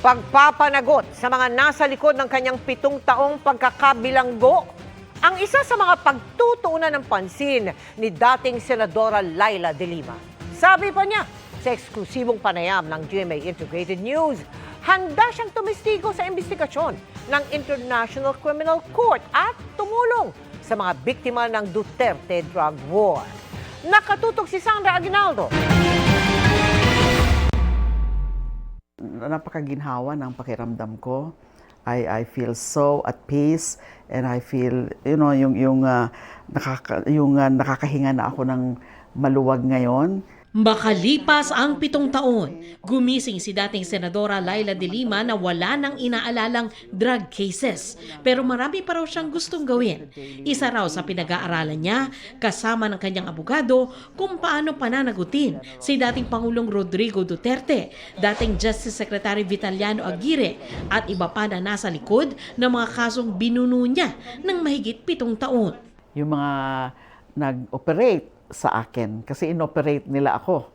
Pagpapanagot sa mga nasa likod ng kanyang pitong taong pagkakabilanggo, ang isa sa mga pagtutuunan ng pansin ni dating Senadora Laila De Lima. Sabi pa niya sa eksklusibong panayam ng GMA Integrated News, handa siyang tumistigo sa investigasyon ng International Criminal Court at tumulong sa mga biktima ng Duterte drug war. Nakatutok si Sandra Aguinaldo. Napakaginhawa ng pakiramdam ko. I, I feel so at peace and I feel, you know, yung, yung, ah, nakaka, yung ah, nakakahinga na ako ng maluwag ngayon. Makalipas ang pitong taon, gumising si dating Senadora Laila de Lima na wala nang inaalalang drug cases. Pero marami pa raw siyang gustong gawin. Isa raw sa pinag-aaralan niya, kasama ng kanyang abogado, kung paano pananagutin si dating Pangulong Rodrigo Duterte, dating Justice Secretary Vitaliano Aguirre, at iba pa na nasa likod ng mga kasong binuno niya ng mahigit pitong taon. Yung mga nag-operate sa akin kasi inoperate nila ako.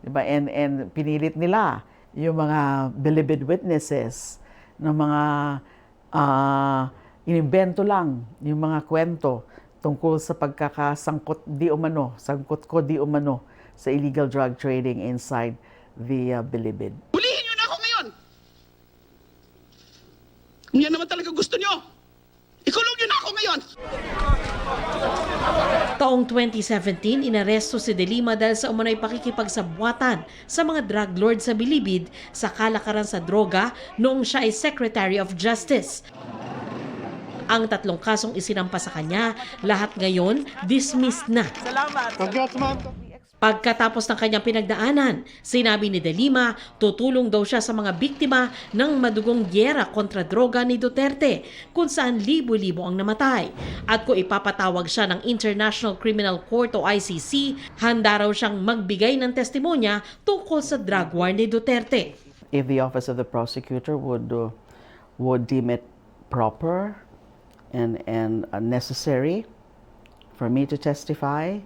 Diba? And, and pinilit nila yung mga believed witnesses ng mga ah, inimbento lang yung mga kwento tungkol sa pagkakasangkot di umano, sangkot ko di umano sa illegal drug trading inside the uh, Bilibid. Hulihin nyo na ako ngayon! Kung yan naman talaga gusto nyo, ikulong nyo na ako ngayon! Taong 2017, inaresto si De Lima dahil sa umano'y pakikipagsabwatan sa mga drug lord sa Bilibid sa kalakaran sa droga noong siya ay Secretary of Justice. Ang tatlong kasong isinampa sa kanya, lahat ngayon dismissed na. Pagkatapos ng kanyang pinagdaanan, sinabi ni De Lima, tutulong daw siya sa mga biktima ng madugong gyera kontra droga ni Duterte, kung saan libo-libo ang namatay. At kung ipapatawag siya ng International Criminal Court o ICC, handa raw siyang magbigay ng testimonya tungkol sa drug war ni Duterte. if the office of the prosecutor would uh, would deem it proper and and uh, necessary for me to testify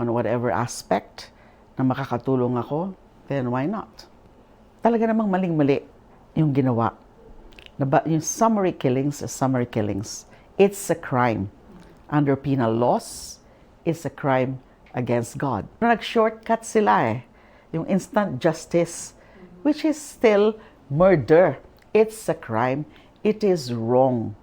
on whatever aspect na makakatulong ako, then why not? Talaga namang maling-mali yung ginawa. Yung summary killings is summary killings. It's a crime. Under penal laws, it's a crime against God. Nag-shortcut sila eh. Yung instant justice, which is still murder. It's a crime. It is wrong.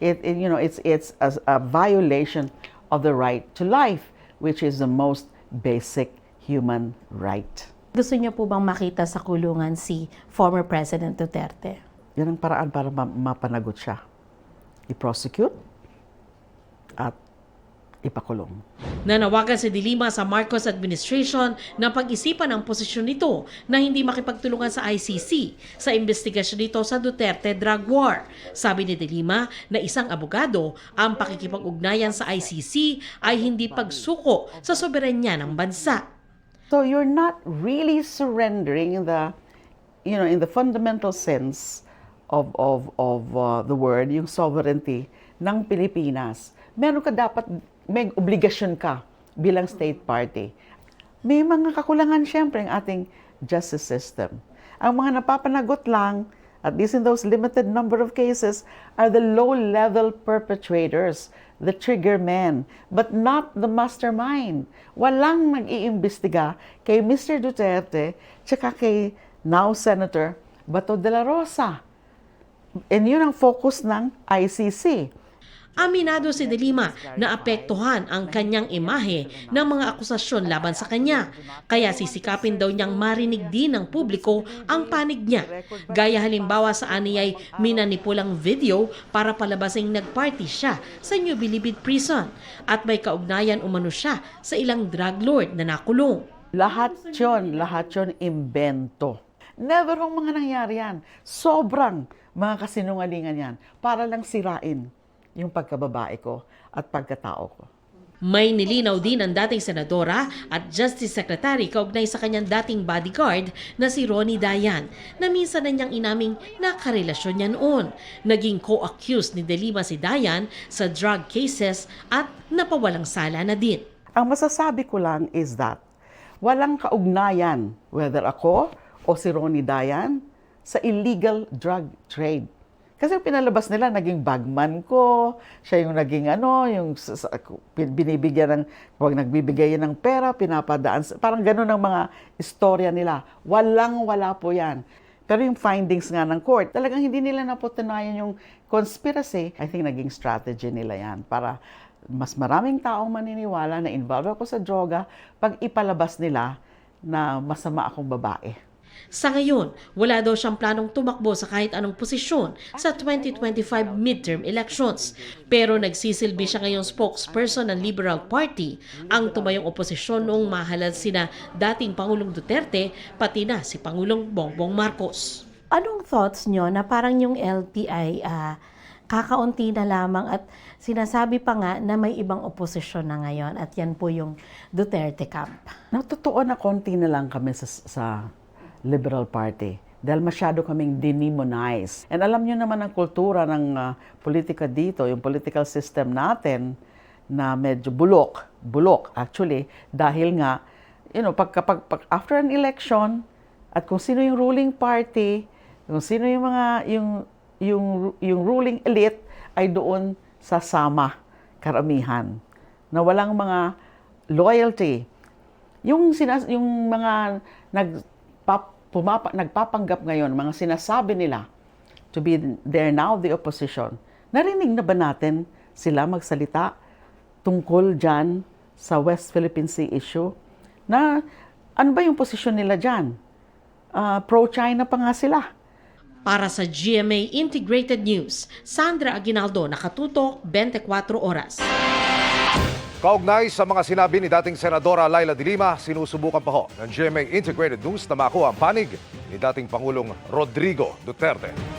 It, it- you know, it's, it's a, a violation of the right to life, which is the most basic human right. Gusto niyo po bang makita sa kulungan si former President Duterte? Yan ang paraan para ma- mapanagot siya. I-prosecute at ipakulong. Nanawagan si De Lima sa Marcos administration na pag-isipan ang posisyon nito na hindi makipagtulungan sa ICC sa investigasyon nito sa Duterte drug war. Sabi ni De Lima na isang abogado ang pakikipag-ugnayan sa ICC ay hindi pagsuko sa soberenya ng bansa. So you're not really surrendering the, you know, in the fundamental sense of of of uh, the word, yung sovereignty ng Pilipinas. Meron ka dapat may obligasyon ka bilang state party. May mga kakulangan siyempre ang ating justice system. Ang mga napapanagot lang, at least in those limited number of cases, are the low-level perpetrators, the trigger men, but not the mastermind. Walang nag-iimbestiga kay Mr. Duterte tsaka kay now Senator Bato de la Rosa. And yun ang focus ng ICC. Aminado si De Lima na apektuhan ang kanyang imahe ng mga akusasyon laban sa kanya. Kaya sisikapin daw niyang marinig din ng publiko ang panig niya. Gaya halimbawa sa aniyay minanipulang video para palabasing nagparty siya sa New Bilibid Prison at may kaugnayan umano siya sa ilang drug lord na nakulong. Lahat yun, lahat yun imbento. Never hong mga nangyari yan. Sobrang mga kasinungalingan yan para lang sirain yung pagkababae ko at pagkatao ko. May nilinaw din ang dating senadora at Justice Secretary kaugnay sa kanyang dating bodyguard na si Ronnie Dayan na minsan na niyang inaming nakarelasyon niya noon. Naging co-accused ni De Lima si Dayan sa drug cases at napawalang sala na din. Ang masasabi ko lang is that walang kaugnayan whether ako o si Ronnie Dayan sa illegal drug trade. Kasi yung pinalabas nila, naging bagman ko, siya yung naging ano, yung binibigyan ng, pag nagbibigay ng pera, pinapadaan, parang gano'n ang mga istorya nila. Walang wala po yan. Pero yung findings nga ng court, talagang hindi nila napatunayan yung conspiracy. I think naging strategy nila yan para mas maraming taong maniniwala na involved ako sa droga pag ipalabas nila na masama akong babae. Sa ngayon, wala daw siyang planong tumakbo sa kahit anong posisyon sa 2025 midterm elections. Pero nagsisilbi siya ngayong spokesperson ng Liberal Party, ang tumayong oposisyon noong mahalal sina dating Pangulong Duterte pati na si Pangulong Bongbong Marcos. Anong thoughts nyo na parang yung LTI ah, kakaunti na lamang at sinasabi pa nga na may ibang oposisyon na ngayon at yan po yung Duterte camp. Natotoo na konti na lang kami sa, sa Liberal Party dahil masyado kaming demonize. And alam niyo naman ang kultura ng ah, politika dito, yung political system natin na medyo bulok, bulok actually, dahil nga, you know, pag, kapag, pag after an election, at kung sino yung ruling party, kung sino yung mga, yung, yung, yung ruling elite, ay doon sasama karamihan. Na walang mga loyalty. Yung, sinas, yung mga nagpap, pumapa, nagpapanggap ngayon, mga sinasabi nila to be there now the opposition, narinig na ba natin sila magsalita tungkol dyan sa West Philippine Sea issue? Na ano ba yung posisyon nila dyan? Ah, pro-China pa nga sila. Para sa GMA Integrated News, Sandra Aguinaldo, nakatutok 24 oras. Kaugnay sa mga sinabi ni dating Senadora Laila de Lima, sinusubukan pa ho ng GMA Integrated News na makuha ang panig ni dating Pangulong Rodrigo Duterte.